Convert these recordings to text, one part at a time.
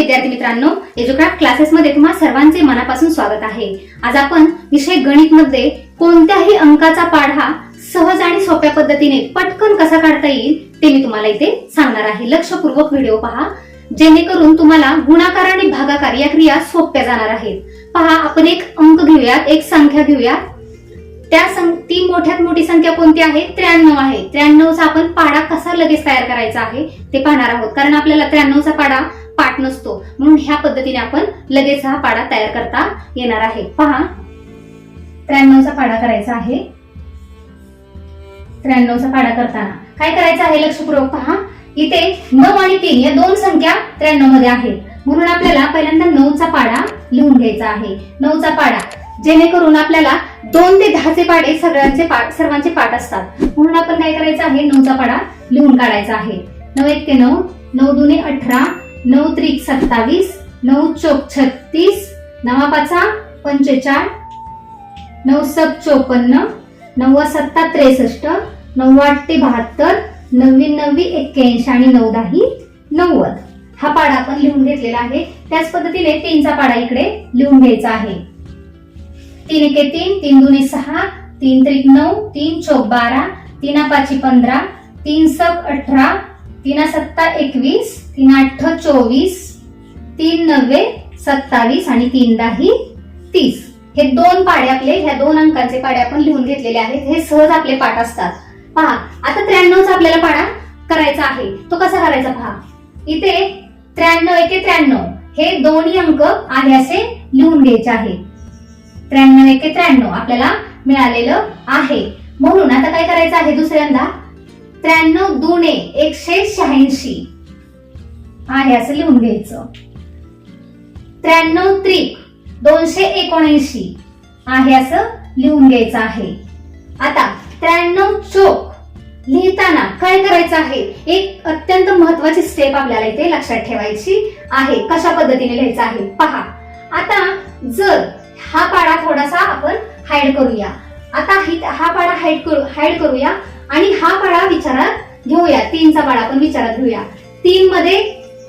विद्यार्थी मित्रांनो एज्युक्राफ्ट क्लासेसमध्ये तुम्हा सर्वांचे मनापासून स्वागत आहे. आज आपण विषय गणित मध्ये कोणत्याही अंकाचा पाढा सहज आणि सोप्या पद्धतीने पटकन कसा काढता येईल ते मी तुम्हाला इथे सांगणार आहे. लक्षपूर्वक व्हिडिओ पहा. जेणेकरून तुम्हाला गुणाकार आणि भागाकार या क्रिया सोप्या जाणार आहेत. पहा आपण एक अंक घेऊयात एक संख्या घेऊयात. त्या सं- ती मोठ्यात मोठी संख्या कोणती आहे? त्र्याण्णव आहे. त्र्याण्णवचा आपण पाडा कसा लगेच तयार करायचा आहे ते पाहणार आहोत. कारण आपल्याला त्र्याण्णवचा पाडा पाठ नसतो. म्हणून ह्या पद्धतीने आपण लगेच हा पाडा तयार करता येणार आहे. पहा. त्र्याण्णवचा पाडा करायचा आहे. त्र्याण्णवचा पाडा करताना. काय करायचं आहे लक्षपूर्वक पहा. इथे नऊ आणि तीन या दोन संख्या त्र्याण्णवमध्ये आहेत. म्हणून आपल्याला पहिल्यांदा नऊचा पाडा लिहून घ्यायचा आहे. नऊचा पाडा. जेणेकरून आपल्याला दोन ते दहाचे पाडे सगळ्यांचे पाठ सर्वांचे पाठ असतात. म्हणून आपण काय करायचं आहे? नऊचा पाडा लिहून काढायचा आहे. नऊ एक ते नऊ. नऊ दोन अठरा. नऊ त्रिक सत्तावीस नऊ चोक छत्तीस नवा पाचा पंचेचाळ नऊ सब चोपन्न नव्वा सत्ता त्रेसष्ट नऊ ते बहात्तर नव्वीन नव्वी एक्क्याऐंशी आणि नऊ दही नव्वद. हा पाडा आपण लिहून घेतलेला आहे. त्याच पद्धतीने तीनचा पाडा इकडे लिहून घ्यायचा आहे. तीन एके तीन तीन दुने सहा तीन त्रिक नऊ तीन चौक बारा तीना पाची पंधरा तीन सब अठरा तीन सत्ता एकवीस तीन आठ चोवीस तीन नव्वे सत्तावीस आणि तीन दही तीस. हे दोन पाडे आपले ह्या दोन अंकांचे पाडे आपण लिहून घेतलेले आहेत. हे सहज आपले पाठ असतात. पहा आता त्र्याण्णवचा आपल्याला पाडा करायचा आहे. तो कसा करायचा पहा? इथे त्र्याण्णव एके त्र्याण्णव. हे दोन्ही अंक आहे असे लिहून घ्यायचे आहे. त्र्याण्णव एके त्र्याण्णव आपल्याला मिळालेलं आहे. म्हणून आता काय करायचं आहे दुसऱ्यांदा? त्र्याण्णव दुने एकशे शहाऐंशी. आहे असं लिहून घ्यायचं. त्र्याण्णव त्रिक दोनशे एकोणऐंशी. आहे असं लिहून घ्यायचं आहे. आता त्र्याण्णव चोक लिहिताना काय करायचं आहे? एक अत्यंत महत्वाची स्टेप आपल्याला इथे लक्षात ठेवायची आहे. कशा पद्धतीने लिहायचं आहे? पहा. आता जर हा पाडा थोडासा आपण हाईड करूया. आता हा पाडा हाईड करू हाईड करूया. आणि हा पाडा विचारात घेऊया. तीनचा पाडा आपण विचारात घेऊया. तीन मध्ये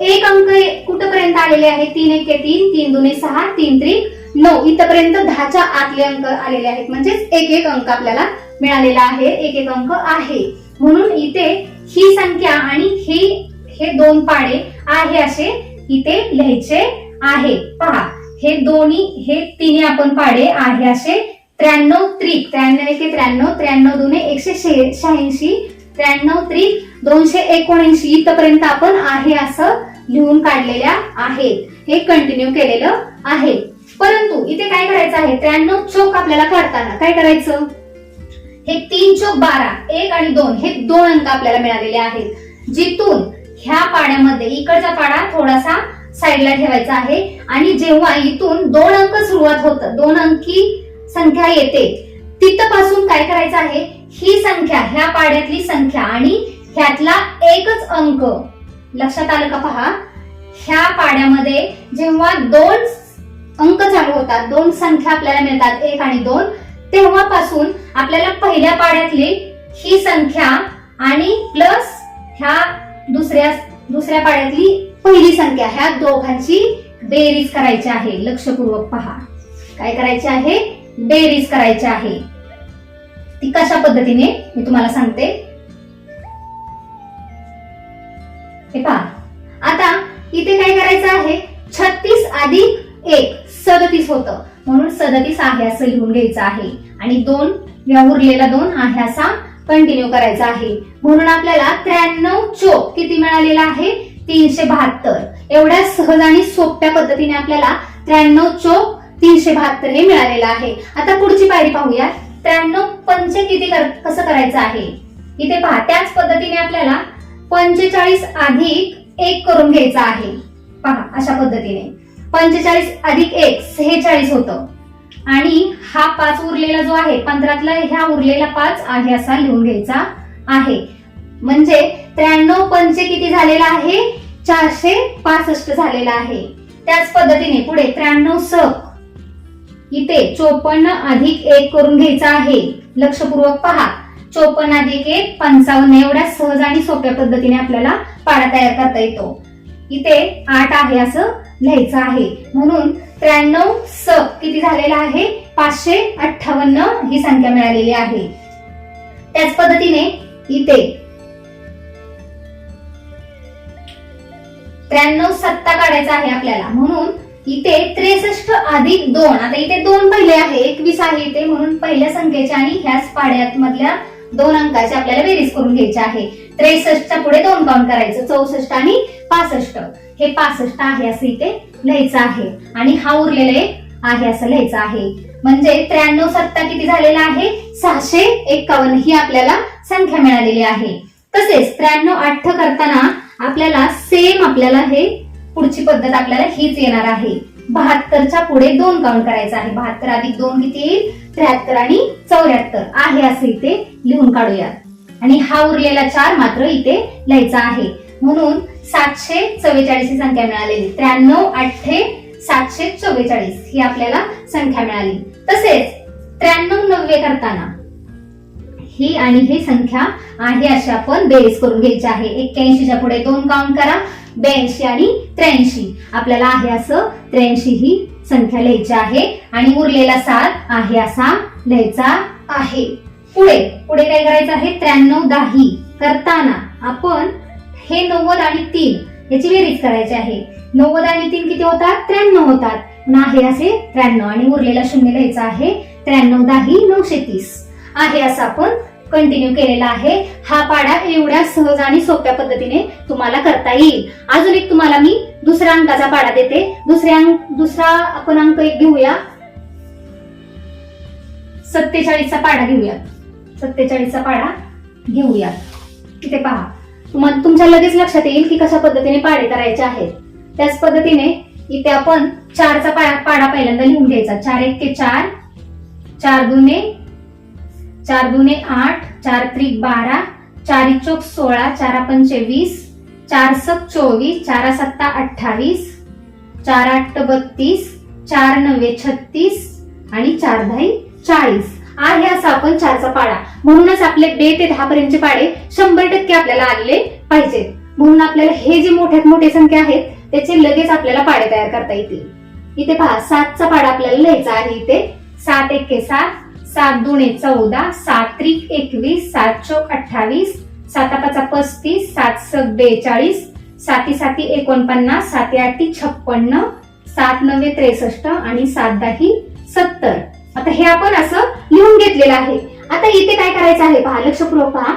एक अंक कुठपर्यंत आलेले आहे? तीन एक तीन तीन दुने सहा तीन त्रिक नऊ. इथपर्यंत दहाच्या आतले अंक आलेले आहेत. म्हणजेच एक एक अंक आपल्याला मिळालेला आहे. एक एक अंक आहे. म्हणून इथे ही संख्या आणि ही हे दोन पाडे आहे असे इथे लिहायचे आहे. पहा हे दोन्ही हे तिन्ही आपण पाडे आहे असे त्र्याण्णव त्रिक त्र्याण्णव एके त्र्याण्णव त्र्याण्णव दोन एकशे शहाऐंशी त्र्याण्णव त्रिक दोनशे एकोणऐंशी. इथपर्यंत आपण आहे असं लिहून काढलेल्या आहेत. हे कंटिन्यू केलेलं आहे. परंतु इथे काय करायचं आहे? त्र्याण्णव चोक आपल्याला काढताना काय करायचं? हे तीन चोक बारा एक आणि दोन हे दोन अंक आपल्याला मिळालेले आहेत. जिथून ह्या पाण्यामध्ये इकडचा पाडा थोडासा साईडला ठेवायचा आहे. आणि जेव्हा इथून दोन अंक सुरुवात होतं दोन अंकी संख्या येते. तिथपासून काय करायचं आहे? ही संख्या ह्या पाड्यातली संख्या आणि ह्यातला एकच अंक. लक्षात आलं का पहा? ह्या पाड्यामध्ये जेव्हा दोन अंक चालू होतात दोन संख्या आपल्याला मिळतात एक आणि दोन तेव्हापासून आपल्याला पहिल्या पाड्यातली ही संख्या आणि प्लस ह्या दुसऱ्या दुसऱ्या पाड्यातली पहिली संख्या ह्या दोघांची बेरीज करायची आहे. लक्षपूर्वक पहा. काय करायचे आहे? बेरीज करायची आहे. ती कशा पद्धतीने? मी तुम्हाला सांगते. हे पहा. आता इथे काय करायचं आहे? छत्तीस अधिक एक सदतीस होतं. म्हणून सदतीस आहे असं लिहून घ्यायचं आहे. आणि दोन या उरलेला दोन आहे असा कंटिन्यू करायचा आहे. म्हणून आपल्याला त्र्याण्णव चोक किती मिळालेला आहे? तीनशे बहात्तर. एवढ्या सहज आणि सोप्या पद्धतीने आपल्याला त्र्याण्णव चोक तीनशे बहात्तर हे मिळालेलं आहे. आता पुढची पायरी पाहूया. त्र्याण्णव पंचे किती कर- कसं करायचं आहे? इथे पहा त्याच पद्धतीने आपल्याला पंचेचाळीस अधिक एक करून घ्यायचा आहे. पहा अशा पद्धतीने. पंचेचाळीस अधिक एक सेहेचाळीस होतं. आणि हा पाच उरलेला जो आहे पंधरातला ह्या उरलेला पाच आहे असा लिहून घ्यायचा आहे. म्हणजे त्र्याण्णव पंचे किती झालेला आहे? चारशे पासष्ट झालेला आहे. त्याच पद्धतीने पुढे त्र्याण्णव सक इथे चोपन्न अधिक एक करून घ्यायचा आहे. लक्षपूर्वक पहा. चोपन्न अधिक एक पंचावन्न एवढ्या सहज आणि सोप्या पद्धतीने आपल्याला पाडा तयार करता येतो. इथे आठ आहे असं लिहायचं आहे. म्हणून त्र्याण्णव स किती झालेला आहे? पाचशे अठ्ठावन्न ही संख्या मिळालेली आहे. त्याच पद्धतीने इथे त्र्याण्णव सत्ता काढायचा आहे आपल्याला. म्हणून इथे त्रेसष्ट अधिक दोन. आता इथे दोन पहिले आहे एकवीस आहे इथे म्हणून पहिल्या संख्येच्या आणि ह्याच पाड्यात मधल्या दोन अंकाची आपल्याला बेरीज करून घ्यायचे आहे. त्रेसष्टच्या पुढे दोन काउंट करायचं चौसष्ट आणि पासष्ट. हे पासष्ट आहे असं इथे लिहायचं आहे. आणि हा उरलेला एक आहे असं लिहायचं आहे. म्हणजे त्र्याण्णव सत्ता किती झालेला आहे? सहाशे एक्कावन्न ही आपल्याला संख्या मिळालेली आहे. तसेच त्र्याण्णव अठ्ठ करताना आपल्याला सेम आपल्याला हे पुढची पद्धत आपल्याला हीच येणार आहे. बहात्तरच्या पुढे दोन काउंट करायचं आहे. बहात्तर अधिक दोन किती येईल? त्र्याहत्तर आणि चौऱ्याहत्तर. आहे असं इथे लिहून काढूयात. आणि हा उरलेला चार मात्र इथे लिहायचा आहे. म्हणून सातशे चव्वेचाळीस ही संख्या मिळालेली. त्र्याण्णव अठ्ठे सातशे चव्वेचाळीस ही आपल्याला संख्या मिळाली. तसेच त्र्याण्णव नव्वे करताना ही आणि ही संख्या आहे अशी आपण बेरीज करून घ्यायची आहे. एक्क्याऐंशीच्या पुढे दोन काउंट करा. ब्याऐंशी आणि त्र्याऐंशी. आपल्याला आहे असं त्र्याऐंशी ही संख्या लिहायची आहे. आणि उरलेला सात आहे असा लिहायचा आहे. पुढे पुढे काय करायचं आहे? त्र्याण्णव दाही करताना आपण हे नव्वद आणि तीन याची बेरीज करायची आहे. नव्वद आणि तीन किती होतात? त्र्याण्णव होतात. पण आहे असे त्र्याण्णव. आणि उरलेला शून्य लिहायचा आहे. त्र्याण्णव दाही नऊशे तीस. आहे असं आपण कंटिन्यू केलेला आहे. हा पाडा एवढ्या सहज आणि सोप्या पद्धतीने तुम्हाला करता येईल. अजून एक तुम्हाला मी दुसऱ्या अंकाचा पाडा देते. दुसऱ्या अंक दुसरा आपण अंक एक घेऊया. सत्तेचाळीसचा पाडा घेऊया. सत्तेचाळीसचा पाडा घेऊया. इथे पहा. तुम्हाला तुमच्या लगेच लक्षात येईल की कशा पद्धतीने पाडे करायचे आहेत. त्याच पद्धतीने इथे आपण चारचा पाडा पहिल्यांदा लिहून घ्यायचा. चार एक ते चार. चार दुने चार दुने आठ चार त्रिक बारा चार चोक सोळा चार पंचे वीस चार सक चोवीस चार सत्ता अठ्ठावीस चार आठ बत्तीस चार नव्वे छत्तीस आणि चार दहाई चाळीस. आहे असा आपण चारचा पाडा. म्हणूनच आपले बे ते दहा पर्यंतचे पाडे शंभर टक्के आपल्याला आले पाहिजेत म्हणून आपल्याला हे जे मोठ्यात मोठे संख्या आहेत त्याचे लगेच आपल्याला पाडे तयार करता येतील. इथे पहा सातचा पाडा आपल्याला लिहायचा आहे इथे. सात एक सात. सात दुणे चौदा सात त्रिक एकवीस सात चौक अठ्ठावीस साता पाचा पस्तीस सात सक बेचाळीस साती साती एकोणपन्नास साती आठी छप्पन्न सात नव्वे त्रेसष्ट आणि सात दही सत्तर. आता हे आपण असं लिहून घेतलेलं आहे. आता इथे काय करायचं आहे पहा लक्षपूर्वक पहा.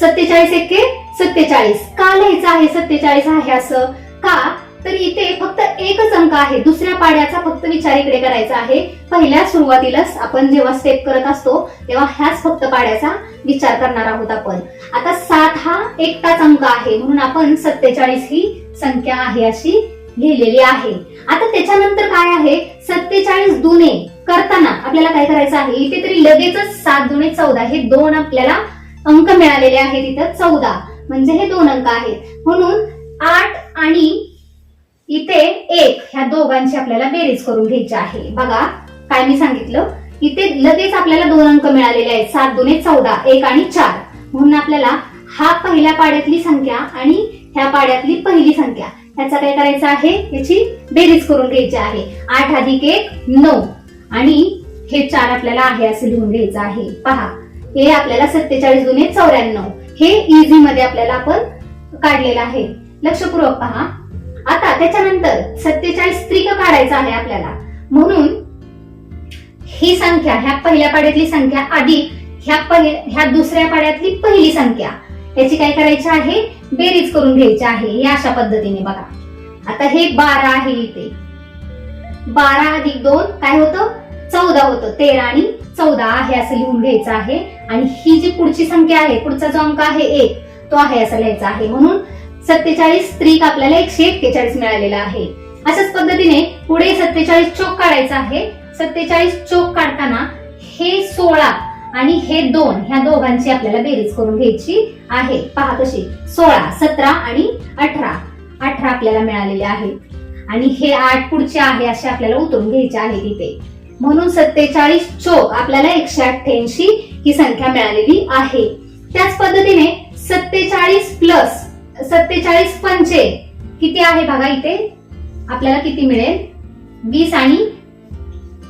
सत्तेचाळीस एके सत्तेचाळीस. का लिहायचं आहे सत्तेचाळीस? आहे असं. का? तर इथे फक्त एकच अंक आहे. दुसऱ्या पाड्याचा फक्त विचार इकडे करायचा आहे. पहिल्या सुरुवातीलाच आपण जेव्हा स्टेप करत असतो तेव्हा ह्याच फक्त पाड्याचा विचार करणार आहोत आपण. आता सात हा एकटाच अंक आहे. म्हणून आपण सत्तेचाळीस ही संख्या आहे अशी लिहिलेली आहे. आता त्याच्यानंतर काय आहे? सत्तेचाळीस दुने करताना आपल्याला काय करायचं आहे? इथे तरी लगेचच सात दुने चौदा हे दोन आपल्याला अंक मिळालेले आहेत इथं चौदा. म्हणजे हे दोन अंक आहेत. म्हणून आठ आणि इथे एक ह्या दोघांची आपल्याला बेरीज करून घ्यायची आहे. बघा काय मी सांगितलं? इथे लगेच आपल्याला दोन अंक मिळालेले आहेत. सात दुने चौदा एक आणि चार. म्हणून आपल्याला हा पहिल्या पाड्यातली संख्या आणि ह्या पाड्यातली पहिली संख्या. ह्याचा काय करायचं आहे? याची बेरीज करून घ्यायची आहे. आठ अधिक एक नऊ. आणि हे चार आपल्याला आहे असं लिहून घ्यायचं आहे. पहा हे आपल्याला सत्तेचाळीस जुने चौऱ्याण्णव. हे इझी मध्ये आपल्याला आपण काढलेलं आहे. लक्षपूर्वक पहा. आता त्याच्यानंतर सत्तेचाळीस स्त्रिक काढायचा आहे आपल्याला. म्हणून ही संख्या ह्या पहिल्या पाड्यातली संख्या अधिक ह्या ह्या दुसऱ्या पाड्यातली पहिली संख्या. याची काय करायची आहे? बेरीज करून घ्यायची आहे. या अशा पद्धतीने बघा. आता हे बारा आहे इथे. बारा अधिक दोन काय होतं? चौदा होतं. तेरा आणि चौदा आहे असं लिहून घ्यायचं आहे. आणि ही जी पुढची संख्या आहे पुढचा जो अंक आहे एक तो आहे असं लिहायचा आहे. म्हणून सत्तेचाळीस त्रिक आपल्याला एकशे एक्केचाळीस मिळालेला आहे. अशाच पद्धतीने पुढे सत्तेचाळीस चोक काढायचा आहे. सत्तेचाळीस चोक काढताना हे सोळा आणि हे दोन ह्या दोघांची आपल्याला बेरीज करून घ्यायची आहे. पहा कशी. सोळा सतरा आणि अठरा. अठरा आपल्याला मिळालेले आहेत. आणि हे आठ पुढचे आहे असे आपल्याला उतरून घ्यायचे आहे तिथे. म्हणून सत्तेचाळीस चोक आपल्याला एकशे अठ्ठ्याऐंशी ही संख्या मिळालेली आहे. त्याच पद्धतीने सत्तेचाळीस प्लस सत्तेचाळीस पंचे किती आहे बघा इथे? आपल्याला किती मिळेल? वीस आणि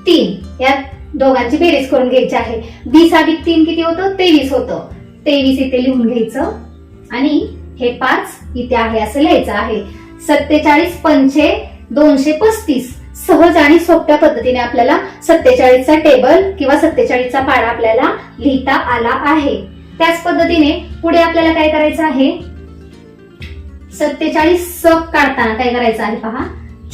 तीन. या दोघांची बेरीज करून घ्यायची आहे. वीस अधिक तीन किती होतं? तेवीस होतं. तेवीस इथे लिहून घ्यायचं. आणि हे पाच इथे आहे असं लिहायचं आहे. सत्तेचाळीस पंचे दोनशे पस्तीस. सहज आणि सोप्या पद्धतीने आपल्याला सत्तेचाळीसचा टेबल किंवा सत्तेचाळीसचा पाडा आपल्याला लिहिता आला आहे. त्याच पद्धतीने पुढे आपल्याला काय करायचं आहे? सत्तेचाळीस सक काढताना काय करायचं आहे पहा?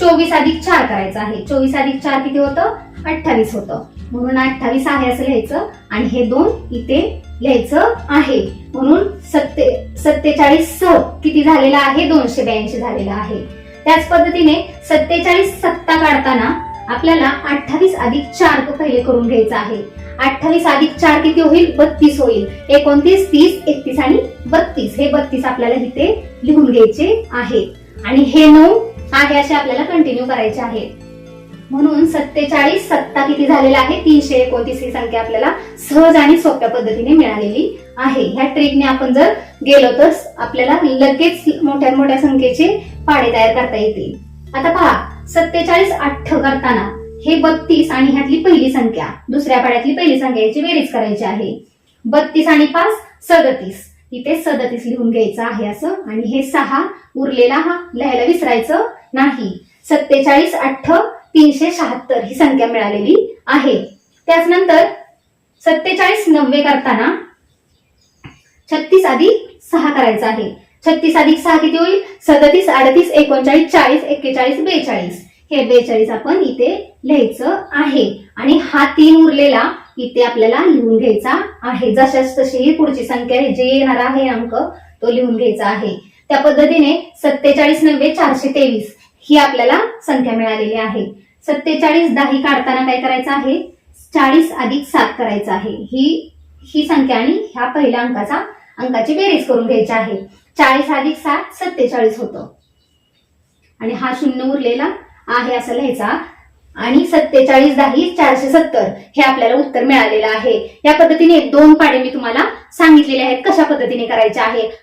चोवीस अधिक चार करायचं आहे. चोवीस अधिक चार किती होतं? अठ्ठावीस होतं. म्हणून अठ्ठावीस आहे असं लिहायचं आणि हे दोन इथे लिहायचं आहे. म्हणून सत्ते सत्तेचाळीस स किती झालेला आहे? दोनशे ब्याऐंशी झालेला आहे. त्याच पद्धतीने सत्तेचाळीस सत्ता काढताना आपल्याला अठ्ठावीस अधिक चार पहिले करून घ्यायचं आहे. अठ्ठावीस अधिक चार किती होईल? बत्तीस होईल. एकोणतीस तीस एकतीस आणि बत्तीस. हे बत्तीस आपल्याला इथे लिहून घ्यायचे आहे. आणि हे नऊ आहे असे आपल्याला कंटिन्यू करायचे आहे. म्हणून सत्तेचाळीस सत्ता किती झालेला आहे? तीनशे एकोणतीस ही संख्या आपल्याला सहज आणि सोप्या पद्धतीने मिळालेली आहे. ह्या ट्रिकने आपण जर गेलो तर आपल्याला लगेच मोठ्या मोठ्या संख्येचे पाडे तयार करता येतील. आता पहा सत्तेचाळीस अठ्ठ करताना हे बत्तीस आणि ह्यातली पहिली संख्या दुसऱ्या पाड्यातली पहिली संख्या याची बेरीज करायची आहे. बत्तीस आणि पाच सदतीस. इथे सदतीस लिहून घ्यायचं आहे असं. आणि हे सहा उरलेला हा लिहायला विसरायचं नाही. सत्तेचाळीस अठ्ठ तीनशे शहात्तर ही संख्या मिळालेली आहे. त्याचनंतर सत्तेचाळीस नव्वे करताना छत्तीस अधिक सहा करायचं आहे. छत्तीस अधिक सहा किती होईल? सदतीस अडतीस एकोणचाळीस चाळीस एक्केचाळीस बेचाळीस. हे बेचाळीस आपण इथे लिहायचं आहे. आणि हा तीन उरलेला इथे आपल्याला लिहून घ्यायचा आहे. जशाच तशी ही पुढची संख्या आहे, जे येणार आहे अंक तो लिहून घ्यायचा आहे. त्या पद्धतीने सत्तेचाळीस नव्हे चारशे तेवीस ही आपल्याला संख्या मिळालेली आहे. सत्तेचाळीस दाही काढताना काय करायचं आहे? चाळीस अधिक सात करायचं आहे. ही ही संख्या आणि ह्या पहिल्या अंकाचा अंकाची बेरीज करून घ्यायची आहे. चाळीस अधिक सात सत्तेचाळीस होतं. आणि हा शून्य उरलेला आहे असं लिहायचा. आणि सत्तेचाळीस दहा चारशे सत्तर हे आपल्याला उत्तर मिळालेलं आहे. या पद्धतीने दोन पाडे मी तुम्हाला सांगितलेले आहेत कशा पद्धतीने करायचे आहे.